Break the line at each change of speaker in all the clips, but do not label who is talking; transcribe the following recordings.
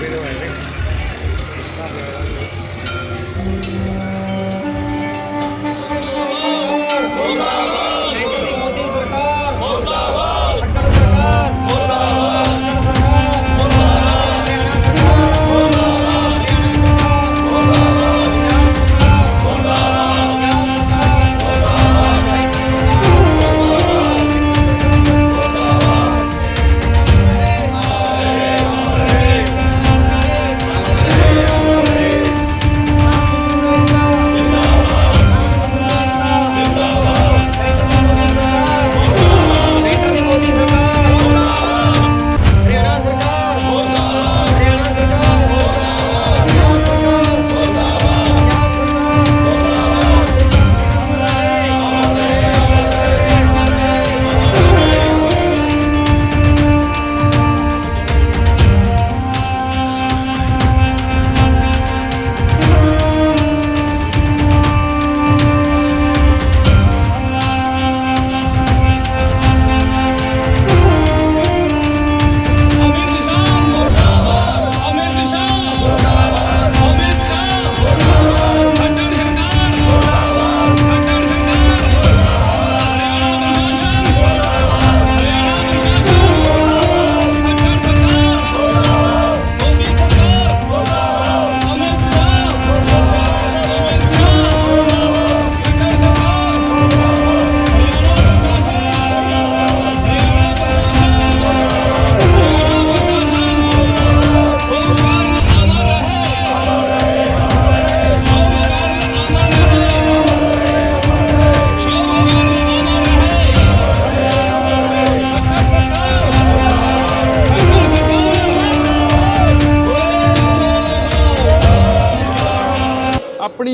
ਅਮਿਤ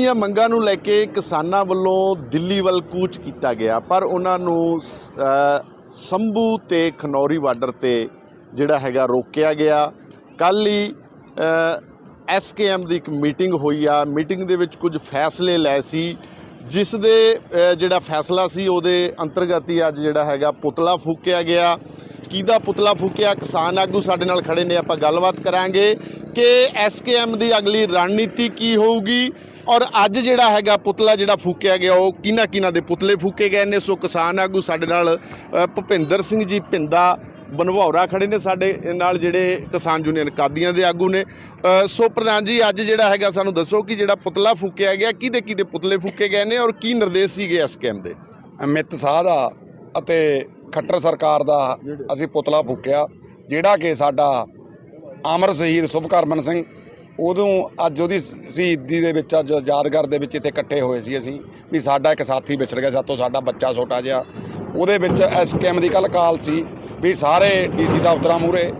ਆਪਣੀਆਂ ਮੰਗਾਂ ਨੂੰ ਲੈ ਕੇ ਕਿਸਾਨਾਂ ਵੱਲੋਂ ਦਿੱਲੀ ਵੱਲ ਕੂਚ ਕੀਤਾ ਗਿਆ, ਪਰ ਉਹਨਾਂ ਨੂੰ ਸੰਭੂ ਤੇ ਖਨੌਰੀ ਬਾਰਡਰ ਤੇ ਜਿਹੜਾ ਹੈਗਾ ਰੋਕਿਆ ਗਿਆ। ਕੱਲ ਹੀ ਐਸਕੇਐਮ ਦੀ ਇੱਕ ਮੀਟਿੰਗ ਹੋਈ ਆ। ਮੀਟਿੰਗ ਦੇ ਵਿੱਚ ਕੁਝ ਫੈਸਲੇ ਲਏ ਸੀ, ਜਿਸ ਦੇ ਜਿਹੜਾ ਫੈਸਲਾ ਸੀ ਉਹਦੇ ਅੰਤਰਗਤ ਹੀ ਅੱਜ ਜਿਹੜਾ ਹੈਗਾ ਪੁਤਲਾ ਫੂਕਿਆ ਗਿਆ। ਕਿਹਦਾ ਪੁਤਲਾ ਫੂਕਿਆ, ਕਿਸਾਨ ਆਗੂ ਸਾਡੇ ਨਾਲ ਖੜੇ ਨੇ, ਆਪਾਂ ਗੱਲਬਾਤ ਕਰਾਂਗੇ ਕਿ ਐਸਕੇਐਮ ਦੀ ਅਗਲੀ ਰਣਨੀਤੀ ਕੀ ਹੋਊਗੀ ਔਰ ਅੱਜ ਜਿਹੜਾ ਹੈਗਾ ਪੁਤਲਾ ਜਿਹੜਾ ਫੂਕਿਆ ਗਿਆ, ਉਹ ਕਿਹਨਾਂ ਕਿਹਨਾਂ ਦੇ ਪੁਤਲੇ ਫੂਕੇ ਗਏ ਨੇ? ਸੋ ਕਿਸਾਨ ਆਗੂ ਸਾਡੇ ਨਾਲ ਭੁਪਿੰਦਰ ਸਿੰਘ ਜੀ ਪਿੰਦਾ ਬਨਵੌਰਾ ਖੜੇ ਨੇ ਸਾਡੇ ਨਾਲ, ਜਿਹੜੇ ਕਿਸਾਨ ਯੂਨੀਅਨ ਕਾਦੀਆਂ ਦੇ ਆਗੂ ਨੇ। ਸੋ ਪ੍ਰਧਾਨ ਜੀ, ਅੱਜ ਜਿਹੜਾ ਹੈਗਾ ਸਾਨੂੰ ਦੱਸੋ ਕਿ ਜਿਹੜਾ ਪੁਤਲਾ ਫੂਕਿਆ ਗਿਆ, ਕਿਹਦੇ ਕਿਹਦੇ ਪੁਤਲੇ ਫੂਕੇ ਗਏ ਨੇ ਔਰ ਕੀ ਨਿਰਦੇਸ਼ ਸੀਗੇ ਐਸਕੇਐਮ ਦੇ?
ਅਮਿਤ ਸ਼ਾਹ ਦਾ ਅਤੇ ਖੱਟਰ ਸਰਕਾਰ ਦਾ ਅਸੀਂ ਪੁਤਲਾ ਫੂਕਿਆ, ਜਿਹੜਾ ਕਿ ਸਾਡਾ ਅਮਰ ਸ਼ਹੀਦ ਸੁਭਕਰਮਨ ਸਿੰਘ ਉਦੋਂ ਅੱਜ ਉਹਦੀ ਸ਼ਹੀਦੀ ਦੇ ਵਿੱਚ ਅੱਜ ਯਾਦਗਾਰ ਦੇ ਵਿੱਚ ਇੱਥੇ ਇਕੱਠੇ ਹੋਏ ਸੀ ਅਸੀਂ, ਵੀ ਸਾਡਾ ਇੱਕ ਸਾਥੀ ਵਿਛੜ ਗਿਆ, ਸਾਤੋਂ ਸਾਡਾ ਬੱਚਾ ਛੋਟਾ ਜਿਹਾ। ਉਹਦੇ ਵਿੱਚ ਐਸਕੇਐਮ ਦੀ ਕੱਲ ਕਾਲ ਸੀ, ਵੀ ਸਾਰੇ ਡੀਸੀ ਦਫ਼ਤਰਾਂ ਮੂਹਰੇ,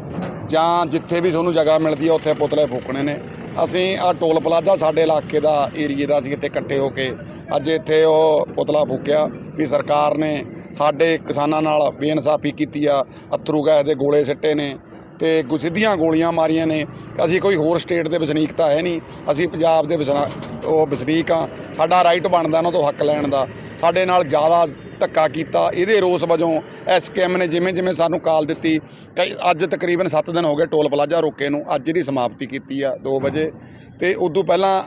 ਜਾਂ ਜਿੱਥੇ ਵੀ ਤੁਹਾਨੂੰ ਜਗ੍ਹਾ ਮਿਲਦੀ ਹੈ ਉੱਥੇ ਪੁਤਲੇ ਫੂਕਣੇ ਨੇ। ਅਸੀਂ ਆ ਟੋਲ ਪਲਾਜ਼ਾ ਸਾਡੇ ਇਲਾਕੇ ਦਾ ਏਰੀਏ ਦਾ ਅਸੀਂ ਇੱਥੇ ਇਕੱਠੇ ਹੋ ਕੇ, ਅੱਜ ਇੱਥੇ ਉਹ ਪੁਤਲਾ ਫੂਕਿਆ। ਵੀ ਸਰਕਾਰ ਨੇ ਸਾਡੇ ਕਿਸਾਨਾਂ ਨਾਲ ਬੇਇਨਸਾਫੀ ਕੀਤੀ ਆ, ਅਥਰੂ ਗੈਸ ਦੇ ਗੋਲੇ ਸਿੱਟੇ ਨੇ ਤੇ ਕੁਝ ਸਿੱਧੀਆਂ ਗੋਲੀਆਂ ਮਾਰੀਆਂ ਨੇ। ਅਸੀਂ ਕੋਈ ਹੋਰ ਸਟੇਟ ਦੇ ਵਸਨੀਕ ਤਾਂ ਹੈ ਨਹੀਂ। ਅਸੀਂ ਪੰਜਾਬ ਦੇ ਵਸਨਾ, ਉਹ ਵਸਨੀਕ ਆ। ਸਾਡਾ ਰਾਈਟ ਬਣਦਾ ਉਹਨਾਂ ਤੋਂ ਹੱਕ ਲੈਣ ਦਾ। ਸਾਡੇ ਨਾਲ ਜ਼ਿਆਦਾ ਧੱਕਾ ਕੀਤਾ। ਇਹਦੇ ਰੋਸ ਵਜੋਂ ਐਸਕੇਐਮ ਨੇ ਜਿਵੇਂ ਜਿਵੇਂ ਸਾਨੂੰ ਕਾਲ ਦਿੱਤੀ, ਕਈ ਅੱਜ ਤਕਰੀਬਨ 7 ਦਿਨ ਹੋ ਗਏ ਟੋਲ ਪਲਾਜ਼ਾ ਰੋਕੇ ਨੂੰ। ਅੱਜ ਇਹਦੀ ਸਮਾਪਤੀ ਕੀਤੀ ਆ 2 ਵਜੇ। ਤੇ ਉਦੋਂ ਪਹਿਲਾਂ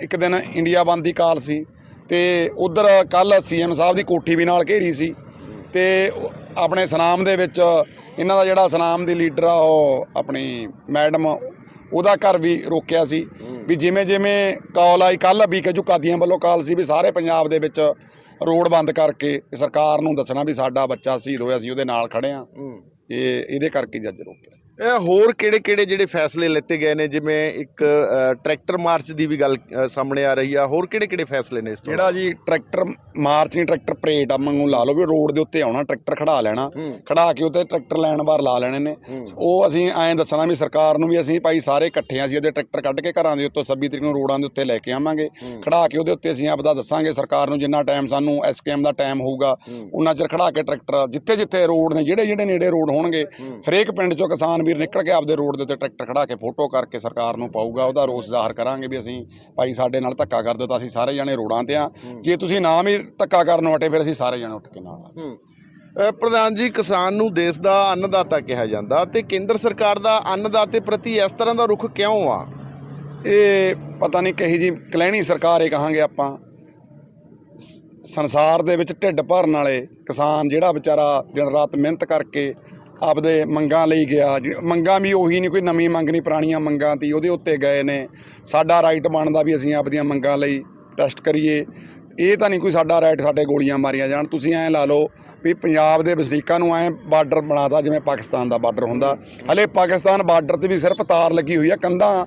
ਇੱਕ ਦਿਨ ਇੰਡੀਆ ਬੰਦ ਦੀ ਕਾਲ ਸੀ। ਤੇ ਉਧਰ ਕੱਲ ਸੀਐਮ ਸਾਹਿਬ ਦੀ ਕੋਠੀ ਵੀ ਨਾਲ ਘੇਰੀ ਸੀ ਤੇ ਆਪਣੇ ਸਨਾਮ ਦੇ ਵਿੱਚ ਇਹਨਾਂ ਦਾ ਜਿਹੜਾ ਸਨਾਮ ਦੀ ਲੀਡਰ ਆ ਉਹ ਆਪਣੀ ਮੈਡਮ ਉਹਦਾ ਘਰ ਵੀ ਰੋਕਿਆ ਸੀ ਵੀ ਜਿਵੇਂ ਜਿਵੇਂ ਕਾਲ ਆਈ ਕੱਲ ਵੀ ਕਿ ਕਾਦੀਆਂ ਵੱਲੋਂ ਕਾਲ ਸੀ ਵੀ ਸਾਰੇ ਪੰਜਾਬ ਦੇ ਵਿੱਚ ਰੋਡ ਬੰਦ ਕਰਕੇ ਸਰਕਾਰ ਨੂੰ ਦੱਸਣਾ ਵੀ ਸਾਡਾ ਬੱਚਾ ਸ਼ਹੀਦ ਹੋਇਆ ਸੀ ਉਹਦੇ ਨਾਲ ਖੜੇ ਆ ਇਹ ਇਹਦੇ ਕਰਕੇ ਜੱਜ ਰੋਕਿਆ।
ਹੋਰ ਕਿਹੜੇ ਕਿਹੜੇ ਜਿਹੜੇ ਫੈਸਲੇ ਲਿੱਤੇ ਗਏ ਨੇ ਜਿਵੇਂ ਇੱਕ ਟਰੈਕਟਰ ਮਾਰਚ ਦੀ ਵੀ ਗੱਲ ਸਾਹਮਣੇ ਆ ਰਹੀ ਆ ਹੋਰ ਕਿਹੜੇ ਕਿਹੜੇ ਫੈਸਲੇ ਨੇ ਇਸ ਤੋਂ
ਜਿਹੜਾ ਜੀ ਟਰੈਕਟਰ ਮਾਰਚ ਨਹੀਂ ਟਰੈਕਟਰ ਪਰੇਡ ਆ ਮੰਗੂ ਲਾ ਲਓ ਵੀ ਰੋਡ ਦੇ ਉੱਤੇ ਆਉਣਾ ਟਰੈਕਟਰ ਖੜਾ ਲੈਣਾ। ਖੜਾ ਕੇ ਉੱਤੇ ਟਰੈਕਟਰ ਲੈਣ ਬਾਰ ਲਾ ਲੈਣੇ ਨੇ। ਉਹ ਅਸੀਂ ਐਂ ਦੱਸਣਾ ਵੀ ਸਰਕਾਰ ਨੂੰ ਵੀ ਅਸੀਂ ਭਾਈ ਸਾਰੇ ਇਕੱਠੇ ਆ ਅਸੀਂ ਉਹਦੇ ਟਰੈਕਟਰ ਕੱਢ ਕੇ ਘਰਾਂ ਦੇ ਉੱਤੋਂ 26 ਤਰੀਕ ਨੂੰ ਰੋਡਾਂ ਦੇ ਉੱਤੇ ਲੈ ਕੇ ਆਵਾਂਗੇ। ਖੜਾ ਕੇ ਉਹਦੇ ਉੱਤੇ ਅਸੀਂ ਆਪਦਾ ਦੱਸਾਂਗੇ ਸਰਕਾਰ ਨੂੰ ਜਿੰਨਾ ਟਾਈਮ ਸਾਨੂੰ ਐਸਕੇਐਮ ਦਾ ਟਾਈਮ ਹੋਊਗਾ। ਉਹਨਾਂ ਚਿਰ ਖੜਾ ਕੇ ਟਰੈਕਟਰ ਜਿੱਥੇ ਜਿੱਥੇ ਰੋਡ ਨੇ ਜਿਹੜੇ ਜਿਹੜੇ ਨੇੜੇ ਰੋਡ ਹੋਣਗੇ। ਹਰੇਕ ਪਿੰਡ ਚੋਂ ਕਿਸਾਨ ਵੀਰ ਨਿਕਲ ਕੇ ਆਪਦੇ ਰੋਡ ਦੇ ਉੱਤੇ ਟਰੈਕਟਰ ਖੜਾ ਕੇ ਫੋਟੋ ਕਰਕੇ ਸਰਕਾਰ ਨੂੰ ਪਾਊਗਾ ਉਹਦਾ ਰੋਸ ਜ਼ਾਹਰ ਕਰਾਂਗੇ ਵੀ ਅਸੀਂ ਭਾਈ ਸਾਡੇ ਨਾਲ ਧੱਕਾ ਕਰ ਦਿਓ ਤਾਂ ਅਸੀਂ ਸਾਰੇ ਜਣੇ ਰੋਡਾਂ ਤੇ ਆ। ਜੇ ਤੁਸੀਂ ਨਾ ਵੀ ਧੱਕਾ ਕਰਨ ਵਟੇ ਫਿਰ ਅਸੀਂ ਸਾਰੇ ਜਣੇ ਉੱਠ ਕੇ ਨਾਲ ਆ।
ਹੂੰ। ਪ੍ਰਧਾਨ ਜੀ ਕਿਸਾਨ ਨੂੰ ਦੇਸ਼ ਦਾ ਅੰਨਦਾਤਾ ਕਿਹਾ ਜਾਂਦਾ ਤੇ ਕੇਂਦਰ ਸਰਕਾਰ ਦਾ ਅੰਨਦਾਤੇ ਪ੍ਰਤੀ ਇਸ ਤਰ੍ਹਾਂ ਦਾ ਰੁਖ ਕਿਉਂ ਆ?
ਇਹ ਪਤਾ ਨਹੀਂ ਕਹੀ ਜੀ ਕਲੈਣੀ ਸਰਕਾਰ ਇਹ ਕਹਾਂਗੇ ਆਪਾਂ। ਸੰਸਾਰ ਦੇ ਵਿੱਚ ਢਿੱਡ ਭਰਨ ਵਾਲੇ ਕਿਸਾਨ ਜਿਹੜਾ ਵਿਚਾਰਾ ਦਿਨ ਰਾਤ ਮਿਹਨਤ ਕਰਕੇ ਆਪਦੇ ਮੰਗਾਂ ਲਈ ਗਿਆ। ਮੰਗਾਂ ਵੀ ਉਹੀ ਨਹੀਂ, ਕੋਈ ਨਵੀਂ ਮੰਗ ਨਹੀਂ, ਪੁਰਾਣੀਆਂ ਮੰਗਾਂ ਤੀ, ਉਹਦੇ ਉੱਤੇ ਗਏ ਨੇ। ਸਾਡਾ ਰਾਈਟ ਬਣਦਾ ਵੀ ਅਸੀਂ ਆਪਦੀਆਂ ਮੰਗਾਂ ਲਈ ਟੈਸਟ ਕਰੀਏ। ਇਹ ਤਾਂ ਨਹੀਂ ਕੋਈ ਸਾਡਾ ਰਾਈਟ ਸਾਡੇ ਗੋਲੀਆਂ ਮਾਰੀਆਂ ਜਾਣ। ਤੁਸੀਂ ਐਂ ਲਾ ਲਓ ਵੀ ਪੰਜਾਬ ਦੇ ਵਸਨੀਕਾਂ ਨੂੰ ਐਂ ਬਾਰਡਰ ਬਣਾਤਾ, ਜਿਵੇਂ ਪਾਕਿਸਤਾਨ ਦਾ ਬਾਰਡਰ ਹੁੰਦਾ। ਹਲੇ ਪਾਕਿਸਤਾਨ ਬਾਰਡਰ ਤੇ ਵੀ ਸਿਰਫ ਤਾਰ ਲੱਗੀ ਹੋਈ ਆ, ਕੰਧਾਂ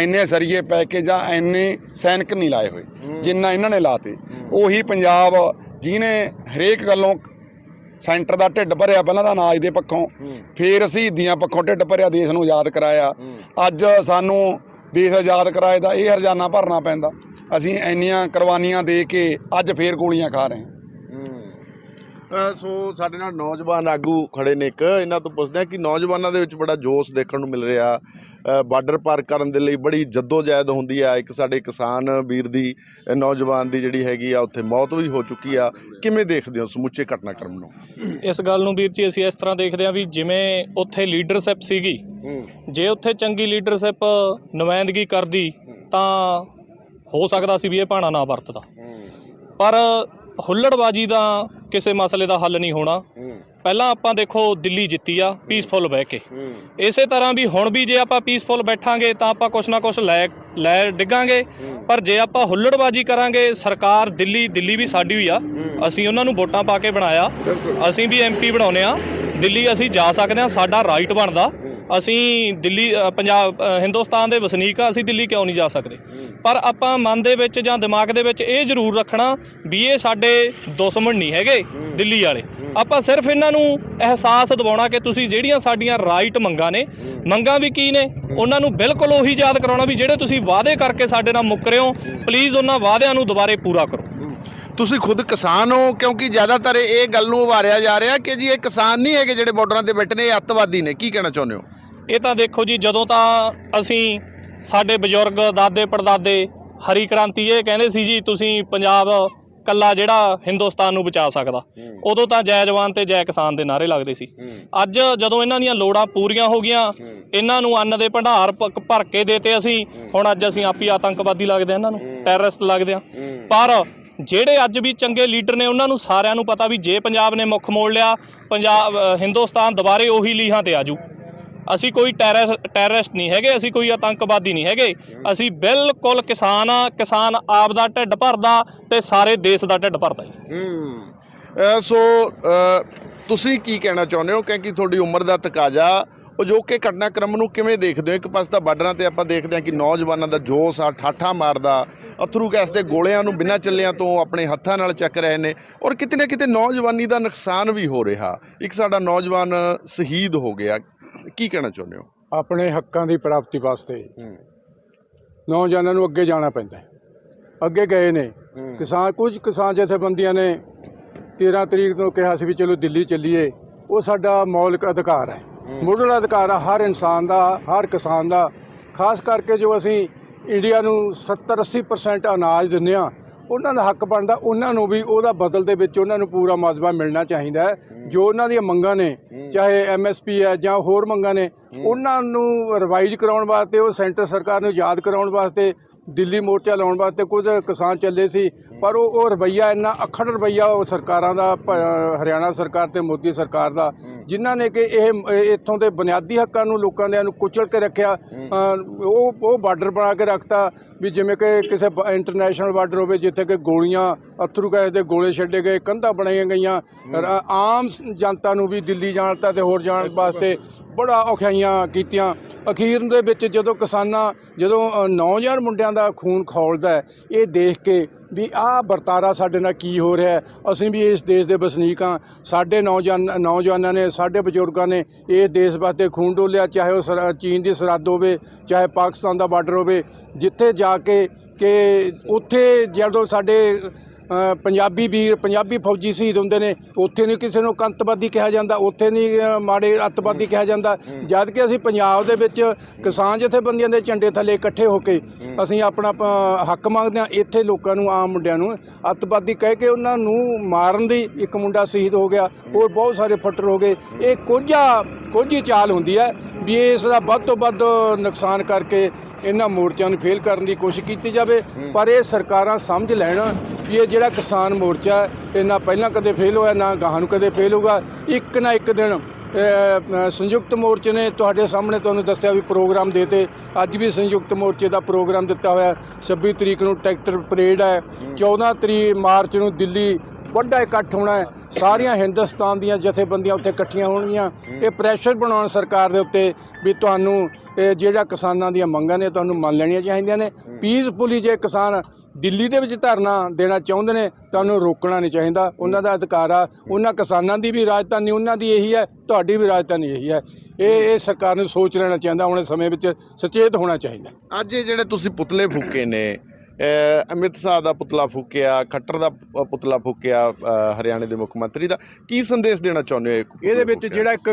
ਇੰਨੇ ਸਰੀਏ ਪੈ ਕੇ ਜਾਂ ਇੰਨੇ ਸੈਨਿਕ ਨਹੀਂ ਲਾਏ ਹੋਏ, ਜਿੰਨਾ ਇਹਨਾਂ ਨੇ ਲਾਤੇ। ਉਹੀ ਪੰਜਾਬ, ਜਿਹਨੇ ਹਰੇਕ ਗੱਲੋਂ ਸੈਂਟਰ ਦਾ ਢਿੱਡ ਭਰਿਆ ਪਹਿਲਾਂ ਤਾਂ ਅਨਾਜ ਦੇ ਪੱਖੋਂ ਫਿਰ ਸ਼ਹੀਦੀਆਂ ਪੱਖੋਂ ਢਿੱਡ ਭਰਿਆ ਦੇਸ਼ ਨੂੰ ਆਜ਼ਾਦ ਕਰਾਇਆ। ਅੱਜ ਸਾਨੂੰ ਦੇਸ਼ ਆਜ਼ਾਦ ਕਰਾਏ ਦਾ ਇਹ ਹਰਜਾਨਾ ਭਰਨਾ ਪੈਂਦਾ। ਅਸੀਂ ਇੰਨੀਆਂ ਕੁਰਬਾਨੀਆਂ ਦੇ ਕੇ ਅੱਜ ਫੇਰ ਗੋਲੀਆਂ ਖਾ ਰਹੇ ਹਾਂ।
ਸੋ ਸਾਡੇ ਨਾਲ ਨੌਜਵਾਨ ਆਗੂ ਖੜੇ ਨੇ ਇੱਕ। ਇਹਨਾਂ ਤੋਂ ਪੁੱਛਦੇ ਆ ਕਿ ਨੌਜਵਾਨਾਂ ਦੇ ਵਿੱਚ ਬੜਾ ਜੋਸ਼ ਦੇਖਣ ਨੂੰ ਮਿਲ ਰਿਹਾ। ਬਾਰਡਰ ਪਾਰ ਕਰਨ ਦੇ ਲਈ ਬੜੀ ਜਹਿਦ ਹੁੰਦੀ ਆ। ਇੱਕ ਸਾਡੇ ਕਿਸਾਨ ਵੀਰ ਦੀ ਨੌਜਵਾਨ ਦੀ ਜਿਹੜੀ ਹੈਗੀ ਆ ਉੱਥੇ ਮੌਤ ਵੀ ਹੋ ਚੁੱਕੀ ਆ। ਕਿਵੇਂ ਦੇਖਦੇ ਹੋ ਸਮੁੱਚੇ ਘਟਨਾਕ੍ਰਮ ਨੂੰ?
ਇਸ ਗੱਲ ਨੂੰ ਵੀਰ ਜੀ ਅਸੀਂ ਇਸ ਤਰ੍ਹਾਂ ਦੇਖਦੇ ਹਾਂ ਵੀ ਜਿਵੇਂ ਉੱਥੇ ਲੀਡਰਸ਼ਿਪ ਸੀਗੀ ਜੇ ਉੱਥੇ ਚੰਗੀ ਲੀਡਰਸ਼ਿਪ ਨੁਮਾਇੰਦਗੀ ਕਰਦੀ ਤਾਂ ਹੋ ਸਕਦਾ ਸੀ ਵੀ ਇਹ ਭਾਣਾ ਨਾ ਵਰਤਦਾ। ਪਰ ਹੁੱਲੜਬਾਜੀ ਦਾ ਕਿਸੇ ਮਸਲੇ ਦਾ ਹੱਲ ਨਹੀਂ ਹੋਣਾ। ਪਹਿਲਾਂ ਆਪਾਂ ਦੇਖੋ ਦਿੱਲੀ ਜਿੱਤੀ ਆ ਪੀਸਫੁਲ ਬਹਿ ਕੇ। ਇਸੇ ਤਰ੍ਹਾਂ ਵੀ ਹੁਣ ਵੀ ਜੇ ਆਪਾਂ ਪੀਸਫੁਲ ਬੈਠਾਂਗੇ ਤਾਂ ਆਪਾਂ ਕੁਛ ਨਾ ਕੁਛ ਲੈ ਲੈ ਡਿੱਗਾਂਗੇ। ਪਰ ਜੇ ਆਪਾਂ ਹੁੱਲੜਬਾਜੀ ਕਰਾਂਗੇ ਸਰਕਾਰ ਦਿੱਲੀ ਦਿੱਲੀ ਵੀ ਸਾਡੀ ਹੋਈ ਆ। ਅਸੀਂ ਉਹਨਾਂ ਨੂੰ ਵੋਟਾਂ ਪਾ ਕੇ ਬਣਾਇਆ। ਅਸੀਂ ਵੀ ਐਮਪੀ ਬਣਾਉਨੇ ਆ ਦਿੱਲੀ ਅਸੀਂ ਜਾ ਸਕਦੇ ਆ ਸਾਡਾ ਰਾਈਟ ਬਣਦਾ। ਅਸੀਂ ਦਿੱਲੀ ਅ, ਪੰਜਾਬ ਅ, ਹਿੰਦੁਸਤਾਨ ਦੇ ਵਸਨੀਕ ਆ ਅਸੀਂ ਦਿੱਲੀ ਕਿਉਂ ਨਹੀਂ ਜਾ ਸਕਦੇ? ਪਰ ਆਪਾਂ ਮਨ ਦੇ ਵਿੱਚ ਜਾਂ ਦਿਮਾਗ ਦੇ ਵਿੱਚ ਇਹ ਜ਼ਰੂਰ ਰੱਖਣਾ ਵੀ ਇਹ ਸਾਡੇ ਦੁਸ਼ਮਣ ਨਹੀਂ ਹੈਗੇ ਦਿੱਲੀ ਵਾਲੇ। ਆਪਾਂ ਸਿਰਫ ਇਹਨਾਂ ਨੂੰ ਅਹਿਸਾਸ ਦਿਵਾਉਣਾ ਕਿ ਤੁਸੀਂ ਜਿਹੜੀਆਂ ਸਾਡੀਆਂ ਰਾਈਟ ਮੰਗਾਂ ਨੇ ਮੰਗਾਂ ਵੀ ਕੀ ਨੇ? ਉਹਨਾਂ ਨੂੰ ਬਿਲਕੁਲ ਉਹੀ ਯਾਦ ਕਰਾਉਣਾ ਵੀ ਜਿਹੜੇ ਤੁਸੀਂ ਵਾਅਦੇ ਕਰਕੇ ਸਾਡੇ ਨਾਲ ਮੁੱਕਰੇ ਹੋ ਪਲੀਜ਼ ਉਹਨਾਂ ਵਾਅਦਿਆਂ ਨੂੰ ਦੁਬਾਰੇ ਪੂਰਾ ਕਰੋ।
ਤੁਸੀਂ ਖੁਦ ਕਿਸਾਨ ਹੋ ਕਿਉਂਕਿ ਜ਼ਿਆਦਾਤਰ ਇਹ ਗੱਲ ਨੂੰ ਉਭਾਰਿਆ ਜਾ ਰਿਹਾ ਕਿ ਜੀ ਇਹ ਕਿਸਾਨ ਨਹੀਂ ਹੈਗੇ ਜਿਹੜੇ ਬਾਰਡਰਾਂ ਤੇ ਬੈਠੇ ਨੇ ਇਹ ਅੱਤਵਾਦੀ ਨੇ। ਕੀ ਕਹਿਣਾ ਚਾਹੁੰਦੇ ਹੋ?
ਇਹ ਤਾਂ ਦੇਖੋ ਜੀ ਜਦੋਂ ਤਾਂ ਅਸੀਂ ਸਾਡੇ ਬਜ਼ੁਰਗ ਦਾਦੇ ਪੜਦਾਦੇ ਹਰੀ ਕ੍ਰਾਂਤੀ ਇਹ ਕਹਿੰਦੇ ਸੀ ਜੀ ਤੁਸੀਂ ਪੰਜਾਬ ਕੱਲਾ ਜਿਹੜਾ ਹਿੰਦੁਸਤਾਨ ਨੂੰ ਬਚਾ ਸਕਦਾ। ਉਦੋਂ ਤਾਂ ਜੈ ਜਵਾਨ ਤੇ ਜੈ ਕਿਸਾਨ ਦੇ ਨਾਰੇ ਲੱਗਦੇ ਸੀ। ਅੱਜ ਜਦੋਂ ਇਹਨਾਂ ਦੀਆਂ ਲੋੜਾਂ ਪੂਰੀਆਂ ਹੋ ਗਈਆਂ ਇਹਨਾਂ ਨੂੰ ਅੰਨ ਦੇ ਭੰਡਾਰ ਭਰ ਕੇ ਦੇਤੇ ਅਸੀਂ। ਹੁਣ ਅੱਜ ਅਸੀਂ ਆਪੀ ਆਤੰਕਵਾਦੀ ਲੱਗਦੇ ਆ ਇਹਨਾਂ ਨੂੰ ਟੈਰਰਿਸਟ ਲੱਗਦੇ ਆ ਪਰ ਜਿਹੜੇ ਅੱਜ ਵੀ ਚੰਗੇ ਲੀਡਰ ਨੇ ਉਹਨਾਂ ਨੂੰ ਸਾਰਿਆਂ ਨੂੰ ਪਤਾ ਵੀ ਜੇ ਪੰਜਾਬ ਨੇ ਮੁੱਖ ਮੋੜ ਲਿਆ ਪੰਜਾਬ ਹਿੰਦੁਸਤਾਨ ਦੁਬਾਰੇ ਉਹੀ ਲੀਹਾਂ ਤੇ ਆਜੂ। ਅਸੀਂ ਕੋਈ ਟੈਰਰਿਸ ਟੈਰਰਿਸਟ ਨਹੀਂ ਹੈਗੇ, ਅਸੀਂ ਕੋਈ ਆਤੰਕਵਾਦੀ ਨਹੀਂ ਹੈਗੇ। ਅਸੀਂ ਬਿਲਕੁਲ ਕਿਸਾਨ ਆ, ਕਿਸਾਨ ਆਪ ਦਾ ਢਿੱਡ ਭਰਦਾ ਤੇ ਸਾਰੇ ਦੇਸ਼ ਦਾ ਢਿੱਡ ਭਰਦਾ
ਹੂੰ। ਸੋ ਤੁਸੀਂ ਕੀ ਕਹਿਣਾ ਚਾਹੁੰਦੇ ਹੋ? ਕਿਉਂਕਿ ਤੁਹਾਡੀ ਉਮਰ ਦਾ ਤਕਾਜ਼ਾ ਅਜੋਕੇ ਘਟਨਾਕ੍ਰਮ ਨੂੰ ਕਿਵੇਂ ਦੇਖਦੇ ਹੋ? ਇੱਕ ਪਾਸੇ ਤਾਂ ਬਾਰਡਰਾਂ ਤੇ ਆਪਾਂ ਦੇਖਦੇ ਹਾਂ ਕਿ ਨੌਜਵਾਨਾਂ ਦਾ ਜੋਸ਼ ਆ, ਠਾਠਾ ਮਾਰਦਾ, ਅਥਰੂ ਗੈਸ ਦੇ ਗੋਲਿਆਂ ਨੂੰ ਬਿਨਾਂ ਚੱਲਿਆਂ ਤੋਂ ਆਪਣੇ ਹੱਥਾਂ ਨਾਲ ਚੱਕ ਰਹੇ ਨੇ। ਔਰ ਕਿਤੇ ਨਾ ਕਿਤੇ ਨੌਜਵਾਨੀ ਦਾ ਨੁਕਸਾਨ ਵੀ ਹੋ ਰਿਹਾ। ਇੱਕ ਸਾਡਾ ਨੌਜਵਾਨ ਸ਼ਹੀਦ ਹੋ ਗਿਆ। ਕੀ ਕਹਿਣਾ ਚਾਹੁੰਦੇ ਹੋ?
ਆਪਣੇ ਹੱਕਾਂ ਦੀ ਪ੍ਰਾਪਤੀ ਵਾਸਤੇ ਨੌਜਵਾਨਾਂ ਨੂੰ ਅੱਗੇ ਜਾਣਾ ਪੈਂਦਾ ਹੈ। ਅੱਗੇ ਗਏ ਨੇ। ਕਿਸਾਨ ਕੁਝ ਕਿਸਾਨ ਜਥੇਬੰਦੀਆਂ ਨੇ 13 ਤਰੀਕ ਨੂੰ ਕਿਹਾ ਸੀ ਵੀ ਚਲੋ ਦਿੱਲੀ ਚੱਲੀਏ। ਉਹ ਸਾਡਾ ਮੌਲਿਕ ਅਧਿਕਾਰ ਹੈ। ਮੁੱਢਲਾ ਅਧਿਕਾਰ ਹੈ ਹਰ ਇਨਸਾਨ ਦਾ ਹਰ ਕਿਸਾਨ ਦਾ। ਖਾਸ ਕਰਕੇ ਜੋ ਅਸੀਂ ਇੰਡੀਆ ਨੂੰ 70 80% ਅਨਾਜ ਦਿੰਦੇ ਆ ਉਹਨਾਂ ਦਾ ਹੱਕ ਬਣਦਾ ਉਹਨਾਂ ਨੂੰ ਵੀ ਉਹਦਾ ਬਦਲ ਦੇ ਵਿੱਚ ਉਹਨਾਂ ਨੂੰ ਪੂਰਾ ਮਾਜਬਾ ਮਿਲਣਾ ਚਾਹੀਦਾ ਜੋ ਉਹਨਾਂ ਦੀਆਂ ਮੰਗਾਂ ਨੇ ਚਾਹੇ ਐਮਐਸਪੀ ਹੈ ਜਾਂ ਹੋਰ ਮੰਗਾਂ ਨੇ ਉਹਨਾਂ ਨੂੰ ਰਿਵਾਈਜ਼ ਕਰਾਉਣ ਵਾਸਤੇ ਉਹ ਸੈਂਟਰ ਸਰਕਾਰ ਨੂੰ ਯਾਦ ਕਰਾਉਣ ਵਾਸਤੇ ਦਿੱਲੀ ਮੋਰਚਾ ਲਾਉਣ ਵਾਸਤੇ ਕੁਝ ਕਿਸਾਨ ਚੱਲੇ ਸੀ ਪਰ ਉਹ ਉਹ ਰਵਈਆ ਇੰਨਾ ਅਖੜ ਰਵਈਆ ਉਹ ਸਰਕਾਰਾਂ ਦਾ ਹਰਿਆਣਾ ਸਰਕਾਰ ਤੇ ਮੋਦੀ ਸਰਕਾਰ ਦਾ ਜਿਨ੍ਹਾਂ ਨੇ ਕਿ ਇਹ ਇੱਥੋਂ ਦੇ ਬੁਨਿਆਦੀ ਹੱਕਾਂ ਨੂੰ ਲੋਕਾਂ ਦੇ ਨੂੰ ਕੁਚਲ ਕੇ ਰੱਖਿਆ ਉਹ ਉਹ ਬਾਰਡਰ ਬਣਾ ਕੇ ਰੱਖਤਾ ਵੀ ਜਿਵੇਂ ਕਿ ਕਿਸੇ ਇੰਟਰਨੈਸ਼ਨਲ ਬਾਰਡਰ ਹੋਵੇ ਜਿੱਥੇ ਕਿ ਗੋਲੀਆਂ ਅਥਰੂ ਗੈਸ ਦੇ ਗੋਲੇ ਛੱਡੇ ਗਏ ਕੰਧਾਂ ਬਣਾਈਆਂ ਗਈਆਂ ਆਮ ਜਨਤਾ ਨੂੰ ਵੀ ਦਿੱਲੀ ਜਾਣ ਤਾ ਤੇ ਹੋਰ ਜਾਣ ਵਾਸਤੇ ਬੜਾ ਔਖਿਆਈਆਂ ਕੀਤੀਆਂ। ਅਖੀਰ ਦੇ ਵਿੱਚ ਜਦੋਂ ਕਿਸਾਨਾਂ, ਜਦੋਂ ਨੌਜਵਾਨ ਮੁੰਡਿਆਂ ਦਾ ਖੂਨ ਖੌਲਦਾ ਇਹ ਦੇਖ ਕੇ ਵੀ ਆਹ ਵਰਤਾਰਾ ਸਾਡੇ ਨਾਲ ਕੀ ਹੋ ਰਿਹਾ ਅਸੀਂ ਵੀ ਇਸ ਦੇਸ਼ ਦੇ ਵਸਨੀਕ ਹਾਂ। ਸਾਡੇ ਨੌਜਵਾਨ, ਨੌਜਵਾਨਾਂ ਨੇ, ਸਾਡੇ ਬਜ਼ੁਰਗਾਂ ਨੇ ਇਸ ਦੇਸ਼ ਵਾਸਤੇ ਖੂਨ ਡੋਲਿਆ, ਚਾਹੇ ਉਹ ਸਰ- ਚੀਨ ਦੀ ਸਰਹੱਦ ਹੋਵੇ, ਚਾਹੇ ਪਾਕਿਸਤਾਨ ਦਾ ਬਾਰਡਰ ਹੋਵੇ। ਜਿੱਥੇ ਜਾ ਕੇ, ਕਿ ਉੱਥੇ ਜਦੋਂ ਸਾਡੇ ਪੰਜਾਬੀ ਵੀਰ ਪੰਜਾਬੀ ਫੌਜੀ ਸ਼ਹੀਦ ਹੁੰਦੇ ਨੇ। ਉੱਥੇ ਨਹੀਂ ਕਿਸੇ ਨੂੰ ਕੰਤਵਾਦੀ ਕਿਹਾ ਜਾਂਦਾ ਉੱਥੇ ਨਹੀਂ ਮਾੜੇ ਅੱਤਵਾਦੀ ਕਿਹਾ ਜਾਂਦਾ। ਜਦ ਕਿ ਅਸੀਂ ਪੰਜਾਬ ਦੇ ਵਿੱਚ ਕਿਸਾਨ ਜਥੇਬੰਦੀਆਂ ਦੇ ਝੰਡੇ ਥੱਲੇ ਇਕੱਠੇ ਹੋ ਕੇ ਅਸੀਂ ਆਪਣਾ ਹੱਕ ਮੰਗਦੇ ਹਾਂ। ਇੱਥੇ ਲੋਕਾਂ ਨੂੰ ਆਮ ਮੁੰਡਿਆਂ ਨੂੰ ਅੱਤਵਾਦੀ ਕਹਿ ਕੇ ਉਹਨਾਂ ਨੂੰ ਮਾਰਨ ਦੀ ਇੱਕ ਮੁੰਡਾ ਸ਼ਹੀਦ ਹੋ ਗਿਆ। ਹੋਰ ਬਹੁਤ ਸਾਰੇ ਫੱਟਰ ਹੋ ਗਏ। ਇਹ ਕੋਝਾ ਕੋਝੀ ਚਾਲ ਹੁੰਦੀ ਹੈ। ਵੀ ਇਸ ਦਾ ਵੱਧ ਤੋਂ ਵੱਧ ਨੁਕਸਾਨ ਕਰਕੇ ਇਹਨਾਂ ਮੋਰਚਿਆਂ ਨੂੰ ਫੇਲ ਕਰਨ ਦੀ ਕੋਸ਼ਿਸ਼ ਕੀਤੀ ਜਾਵੇ। ਪਰ ਇਹ ਸਰਕਾਰਾਂ ਸਮਝ ਲੈਣ ਵੀ ਇਹ ਜਿਹੜਾ ਕਿਸਾਨ ਮੋਰਚਾ ਇਹ ਨਾ ਪਹਿਲਾਂ ਕਦੇ ਫੇਲ ਹੋਇਆ ਨਾ ਗਾਹਾਂ ਨੂੰ ਕਦੇ ਫੇਲ ਹੋਊਗਾ। ਇੱਕ ਨਾ ਇੱਕ ਦਿਨ ਸੰਯੁਕਤ ਮੋਰਚੇ ਨੇ ਤੁਹਾਡੇ ਸਾਹਮਣੇ ਤੁਹਾਨੂੰ ਦੱਸਿਆ ਵੀ ਪ੍ਰੋਗਰਾਮ ਦੇਤੇ ਅੱਜ ਵੀ ਸੰਯੁਕਤ ਮੋਰਚੇ ਦਾ ਪ੍ਰੋਗਰਾਮ ਦਿੱਤਾ ਹੋਇਆ। 26 ਤਰੀਕ ਨੂੰ ਟਰੈਕਟਰ ਪਰੇਡ ਹੈ। 14 ਤਰੀਕ ਮਾਰਚ ਨੂੰ ਦਿੱਲੀ ਵੱਡਾ ਇਕੱਠ ਹੋਣਾ ਹੈ। ਸਾਰੀਆਂ ਹਿੰਦੁਸਤਾਨ ਦੀਆਂ ਜਥੇਬੰਦੀਆਂ ਉੱਥੇ ਇਕੱਠੀਆਂ ਹੋਣਗੀਆਂ। ਇਹ ਪ੍ਰੈਸ਼ਰ ਬਣਾਉਣ ਸਰਕਾਰ ਦੇ ਉੱਤੇ ਵੀ ਤੁਹਾਨੂੰ ਇਹ ਜਿਹੜਾ ਕਿਸਾਨਾਂ ਦੀਆਂ ਮੰਗਾਂ ਨੇ ਤੁਹਾਨੂੰ ਮੰਨ ਲੈਣੀਆਂ ਚਾਹੀਦੀਆਂ ਨੇ। ਪੀਸਫੁਲੀ ਜੇ ਕਿਸਾਨ ਦਿੱਲੀ ਦੇ ਵਿੱਚ ਧਰਨਾ ਦੇਣਾ ਚਾਹੁੰਦੇ ਨੇ ਤੁਹਾਨੂੰ ਰੋਕਣਾ ਨਹੀਂ ਚਾਹੀਦਾ। ਉਹਨਾਂ ਦਾ ਅਧਿਕਾਰ ਆ। ਉਹਨਾਂ ਕਿਸਾਨਾਂ ਦੀ ਵੀ ਰਾਜਧਾਨੀ ਉਹਨਾਂ ਦੀ ਇਹੀ ਹੈ ਤੁਹਾਡੀ ਵੀ ਰਾਜਧਾਨੀ ਇਹੀ ਹੈ। ਇਹ ਇਹ ਸਰਕਾਰ ਨੂੰ ਸੋਚ ਲੈਣਾ ਚਾਹੀਦਾ ਆਉਣੇ ਸਮੇਂ ਵਿੱਚ ਸੁਚੇਤ ਹੋਣਾ ਚਾਹੀਦਾ।
ਅੱਜ ਜਿਹੜੇ ਤੁਸੀਂ ਪੁਤਲੇ ਫੂਕੇ ਨੇ ਅਮਿਤ ਸ਼ਾਹ ਦਾ ਪੁਤਲਾ ਫੂਕਿਆ ਖੱਟਰ ਦਾ ਪੁਤਲਾ ਫੂਕਿਆ ਹਰਿਆਣੇ ਦੇ ਮੁੱਖ ਮੰਤਰੀ ਦਾ। ਕੀ ਸੰਦੇਸ਼ ਦੇਣਾ ਚਾਹੁੰਦੇ ਹੋ
ਇਹਦੇ ਵਿੱਚ? ਜਿਹੜਾ ਇੱਕ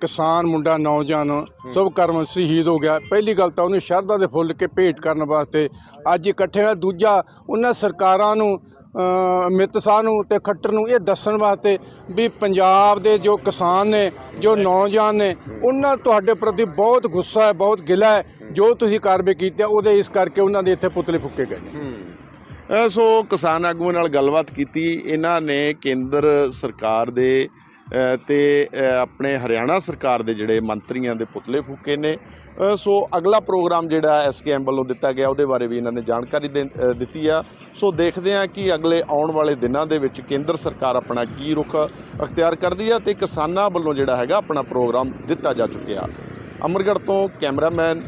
ਕਿਸਾਨ ਮੁੰਡਾ ਨੌਜਵਾਨ ਸੁਭਕਰਮ ਸ਼ਹੀਦ ਹੋ ਗਿਆ। ਪਹਿਲੀ ਗੱਲ ਤਾਂ ਉਹਨੂੰ ਸ਼ਰਧਾ ਦੇ ਫੁੱਲ ਕੇ ਭੇਟ ਕਰਨ ਵਾਸਤੇ ਅੱਜ ਇਕੱਠੇ ਹੋਇਆ ਦੂਜਾ ਉਹਨਾਂ ਸਰਕਾਰਾਂ ਨੂੰ ਅਮਿਤ ਸ਼ਾਹ ਨੂੰ ਤੇ ਖੱਟਰ ਨੂੰ ਇਹ ਦੱਸਣ ਵਾਸਤੇ ਵੀ ਪੰਜਾਬ ਦੇ ਜੋ ਕਿਸਾਨ ਨੇ, ਜੋ ਨੌਜਵਾਨ ਨੇ, ਉਹਨਾਂ ਤੁਹਾਡੇ ਪ੍ਰਤੀ ਬਹੁਤ ਗੁੱਸਾ ਹੈ, ਬਹੁਤ ਗਿਲਾ ਹੈ, ਜੋ ਤੁਸੀਂ ਕਾਰਵਾਈ ਕੀਤੀ ਹੈ, ਉਹਦੇ ਇਸ ਕਰਕੇ ਉਹਨਾਂ ਦੇ ਇੱਥੇ ਪੁਤਲੇ ਫੁੱਕੇ ਗਏ ਨੇ।
ਸੋ ਕਿਸਾਨ ਆਗੂਆਂ ਨਾਲ ਗੱਲਬਾਤ ਕੀਤੀ। ਇਹਨਾਂ ਨੇ ਕੇਂਦਰ ਸਰਕਾਰ ਦੇ ਤੇ ਆਪਣੇ ਹਰਿਆਣਾ ਸਰਕਾਰ ਦੇ ਜਿਹੜੇ ਮੰਤਰੀਆਂ ਦੇ ਪੁਤਲੇ ਫੂਕੇ ਨੇ। ਸੋ ਅਗਲਾ ਪ੍ਰੋਗਰਾਮ ਜਿਹੜਾ ਐਸਕੇਐਮ ਵੱਲੋਂ ਦਿੱਤਾ ਗਿਆ, ਉਹਦੇ ਬਾਰੇ ਵੀ ਇਹਨਾਂ ਨੇ ਜਾਣਕਾਰੀ ਦੇ- ਦਿੱਤੀ ਆ। ਸੋ ਦੇਖਦੇ ਆ ਕਿ ਅਗਲੇ ਆਉਣ ਵਾਲੇ ਦਿਨਾਂ ਦੇ ਵਿੱਚ ਕੇਂਦਰ ਸਰਕਾਰ ਆਪਣਾ ਕੀ ਰੁਖ ਅਖਤਿਆਰ ਕਰਦੀ ਆ ਤੇ ਕਿਸਾਨਾਂ ਵੱਲੋਂ ਜਿਹੜਾ ਹੈਗਾ ਆਪਣਾ ਪ੍ਰੋਗਰਾਮ ਦਿੱਤਾ ਜਾ ਚੁੱਕਿਆ। ਅਮਰਗੜ੍ਹ ਤੋਂ ਕੈਮਰਾਮੈਨ